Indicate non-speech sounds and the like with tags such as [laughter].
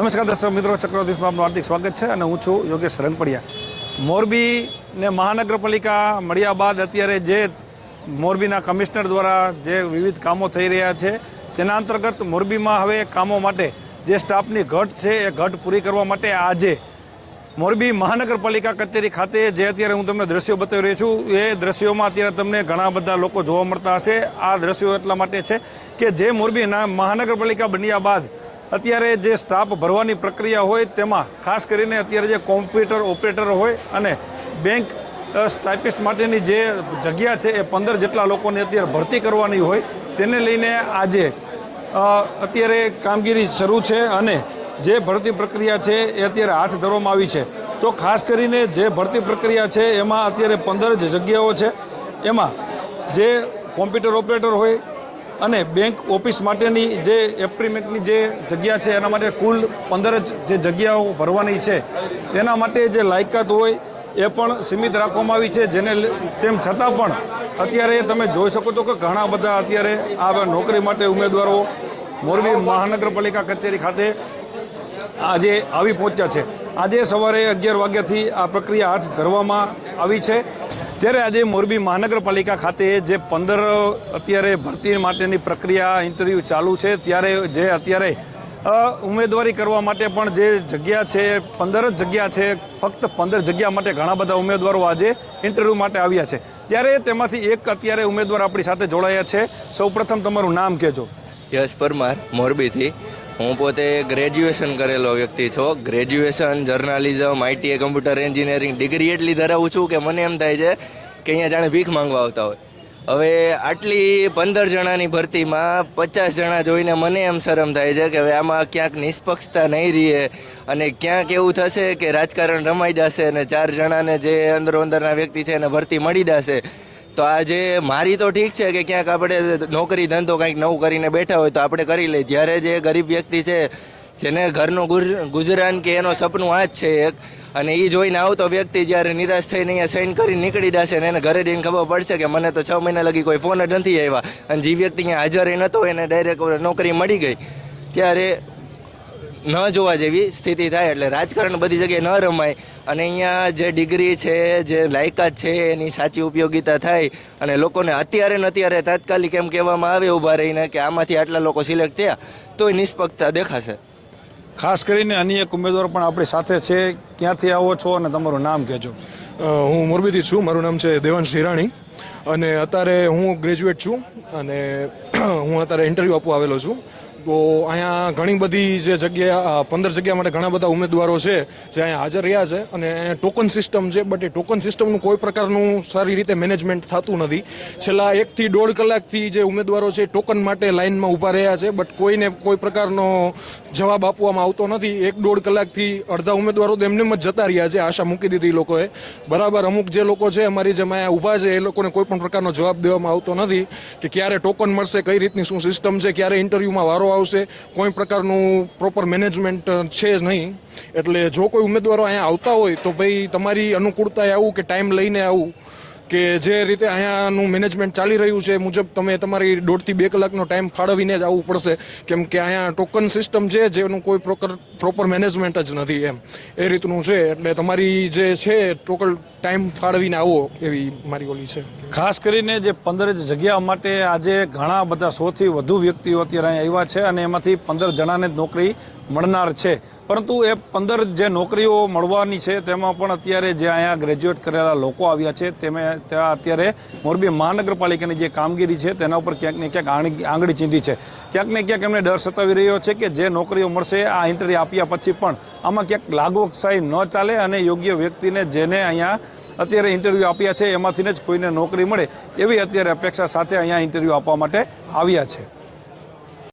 નમસ્કાર દર્શક મિત્રો ચક્રવર્તીમાં આપનું હાર્દિક સ્વાગત છે અને હું છું યોગેશ રંગપડિયા. મોરબી ને મહાનગરપાલિકા મળ્યા બાદ અત્યારે જે મોરબીના કમિશનર દ્વારા જે વિવિધ કામો થઈ રહ્યા છે, તેના અંતર્ગત મોરબીમાં હવે કામો માટે જે સ્ટાફની ઘટ છે, એ ઘટ પૂરી કરવા માટે આજે મોરબી મહાનગરપાલિકા કચેરી ખાતે જે અત્યારે હું તમને દ્રશ્યો બતાવી રહ્યો છું, એ દ્રશ્યોમાં અત્યારે તમને ઘણા બધા લોકો જોવા મળતા હશે. આ દ્રશ્યો એટલા માટે છે કે જે મોરબીના મહાનગરપાલિકા બન્યા બાદ અત્યારે જે સ્ટાફ ભરવાની પ્રક્રિયા હોય તેમાં ખાસ કરીને અત્યારે જે કોમ્પ્યુટર ઓપરેટર હોય અને બેંક સ્ટાઇપિસ્ટ માટેની જે જગ્યા છે એ પંદર જેટલા લોકોને અત્યારે ભરતી કરવાની હોય તેને લઈને આજે અત્યારે કામગીરી શરૂ છે અને જે ભરતી પ્રક્રિયા છે એ અત્યારે હાથ ધરવામાં આવી છે. તો ખાસ કરીને જે ભરતી પ્રક્રિયા છે એમાં અત્યારે પંદર જગ્યાઓ છે. એમાં જે કોમ્પ્યુટર ઓપરેટર હોય અને બેંક ઓફિસ માટેની જે એપ્રિમેન્ટની જે જગ્યા છે, એના માટે કુલ પંદર જ જે જગ્યાઓ ભરવાની છે, તેના માટે જે લાયકાત હોય એ પણ સીમિત રાખવામાં આવી છે, જેને તેમ છતાં પણ અત્યારે તમે જોઈ શકો છો કે ઘણા બધા અત્યારે આ નોકરી માટે ઉમેદવારો મોરબી મહાનગરપાલિકા કચેરી ખાતે આજે આવી પહોંચ્યા છે. આજે સવારે અગિયાર વાગ્યાથી આ પ્રક્રિયા હાથ ધરવામાં આવી છે. ત્યારે આજે મોરબી મહાનગરપાલિકા ખાતે જે પંદર અત્યારે ભરતી માટેની પ્રક્રિયા ઇન્ટરવ્યૂ ચાલુ છે, ત્યારે જે અત્યારે ઉમેદવારી કરવા માટે પણ જે જગ્યા છે, પંદર જ જગ્યા છે, ફક્ત પંદર જગ્યા માટે ઘણા બધા ઉમેદવારો આજે ઇન્ટરવ્યૂ માટે આવ્યા છે. ત્યારે તેમાંથી એક અત્યારે ઉમેદવાર આપણી સાથે જોડાયા છે. સૌપ્રથમ તમારું નામ કહેજો. યશ પરમાર, મોરબીથી. હું પોતે ગ્રેજ્યુએશન કરેલો વ્યક્તિ છો. ગ્રેજ્યુએશન જર્નાલિઝમ આઈટીએ કમ્પ્યુટર એન્જિનિયરિંગ ડિગ્રી એટલી ધરાવું છું કે મને એમ થાય છે કે અહીંયા જાણે ભીખ માંગવા આવતા હોય. હવે આટલી પંદર જણાની ભરતીમાં પચાસ જણા જોઈને મને એમ શરમ થાય છે કે હવે આમાં ક્યાંક નિષ્પક્ષતા નહીં રહીએ અને ક્યાંક એવું થશે કે રાજકારણ રમાઈ જશે અને ચાર જણાને જે અંદરો અંદરના વ્યક્તિ છે એને ભરતી મળી જશે. તો આજે મારી તો ઠીક છે કે ક્યાંક આપણે નોકરી ધંધો કંઈક નવું કરીને બેઠા હોય તો આપણે કરી લઈએ. જ્યારે જે ગરીબ વ્યક્તિ છે, જેને ઘરનું ગુજ- ગુજરાન કે એનો સપનું આ જ છે એક, અને એ જોઈને આવતો વ્યક્તિ જ્યારે નિરાશ થઈને અહીંયા સાઈન કરીને નીકળી જશે ને એને ઘરે જઈને ખબર પડશે કે મને તો છ મહિના લગી કોઈ ફોન જ નથી આવ્યા. અને જે વ્યક્તિ અહીંયા હાજર એ નહોતો એને ડાયરેક્ટ નોકરી મળી ગઈ. ત્યારે ન જોવા જેવી સ્થિતિ થાય એટલે રાજકારણ બધી જગ્યાએ ન રમાય. અને અહીંયા જે ડિગ્રી છે જે લાયકાત છે એની સાચી ઉપયોગિતા થાય અને લોકોને અત્યારે ને અત્યારે તાત્કાલિક એમ કહેવામાં આવે ઊભા રહીને કે આમાંથી આટલા લોકો સિલેક્ટ થયા તોય નિષ્પક્ષતા દેખાશે. ખાસ કરીને અન્ય એક ઉમેદવાર પણ આપણી સાથે છે. ક્યાંથી આવો છો અને તમારું નામ કહેજો. હું મોરબીથી છું. મારું નામ છે દેવાંશ હિરાણી. અને અત્યારે હું ગ્રેજ્યુએટ છું અને [clears throat] હું અત્યારે ઇન્ટરવ્યૂ આપવા આવેલો છું. તો અહીંયા ઘણી બધી જે જગ્યા પંદર જગ્યા માટે ઘણા બધા ઉમેદવારો છે, જે અહીંયા હાજર રહ્યા છે. અને ટોકન સિસ્ટમ છે બટ એ ટોકન સિસ્ટમનું કોઈ પ્રકારનું સારી રીતે મેનેજમેન્ટ થતું નથી. છેલ્લા એકથી દોઢ કલાકથી જે ઉમેદવારો છે ટોકન માટે લાઇનમાં ઊભા રહ્યા છે બટ કોઈને કોઈ પ્રકારનો જવાબ આપવામાં આવતો નથી. એક દોઢ કલાકથી અડધા ઉમેદવારો તો એમને જ જતા રહ્યા છે, આશા મૂકી દીધી લોકોએ. બરાબર, અમુક જે લોકો છે, અમારી જેમ અહીંયા ઊભા છે, એ લોકોને કોઈ પણ પ્રકારનો જવાબ દેવામાં આવતો નથી કે ક્યારે ટોકન મળશે, કઈ રીતની શું સિસ્ટમ છે, ક્યારે ઇન્ટરવ્યૂમાં વારો આવશે, કોઈ પ્રકારનું પ્રોપર મેનેજમેન્ટ છે જ નહીં. એટલે જો કોઈ ઉમેદવારો અહીંયા આવતા હોય તો ભાઈ તમારી અનુકૂળતાએ આવું કે ટાઈમ લઈને આવું. કે જે રીતે અહીંયાનું મેનેજમેન્ટ ચાલી રહ્યું છે મુજબ તમે તમારી દોઢથી બે કલાકનો ટાઈમ ફાળવીને જ આવવું પડશે. કેમ કે અહીંયા ટોકન સિસ્ટમ છે, જેનું કોઈ પ્રોપર મેનેજમેન્ટ જ નથી એમ. એ રીતનું છે, એટલે તમારી જે છે ટોકલ ટાઈમ ફાળવીને આવો એવી મારી ઓલી છે. ખાસ કરીને જે પંદર જગ્યા માટે આજે ઘણા બધા સોથી વધુ વ્યક્તિઓ અત્યારે અહીં આવ્યા છે અને એમાંથી પંદર જણાને જ નોકરી મળનાર છે. પરંતુ એ પંદર જે નોકરીઓ મળવાની છે, તેમાં પણ અત્યારે જે અહીંયા ગ્રેજ્યુએટ કરેલા લોકો આવ્યા છે, તેમે ત્યાં અત્યારે મોરબી મહાનગરપાલિકાની જે કામગીરી છે, તેના ઉપર ક્યાંક ને ક્યાંક આંગળી ચીંધી છે. ક્યાંક ને ક્યાંક એમને ડર સતાવી રહ્યો છે કે જે નોકરીઓ મળશે, આ ઇન્ટરવ્યૂ આપ્યા પછી પણ આમાં ક્યાંક લાગવકશાહી ન ચાલે અને યોગ્ય વ્યક્તિને જેને અહીંયા અત્યારે ઇન્ટરવ્યૂ આપ્યા છે એમાંથીને જ કોઈને નોકરી મળે એવી અત્યારે અપેક્ષા સાથે અહીંયા ઇન્ટરવ્યૂ આપવા માટે આવ્યા છે.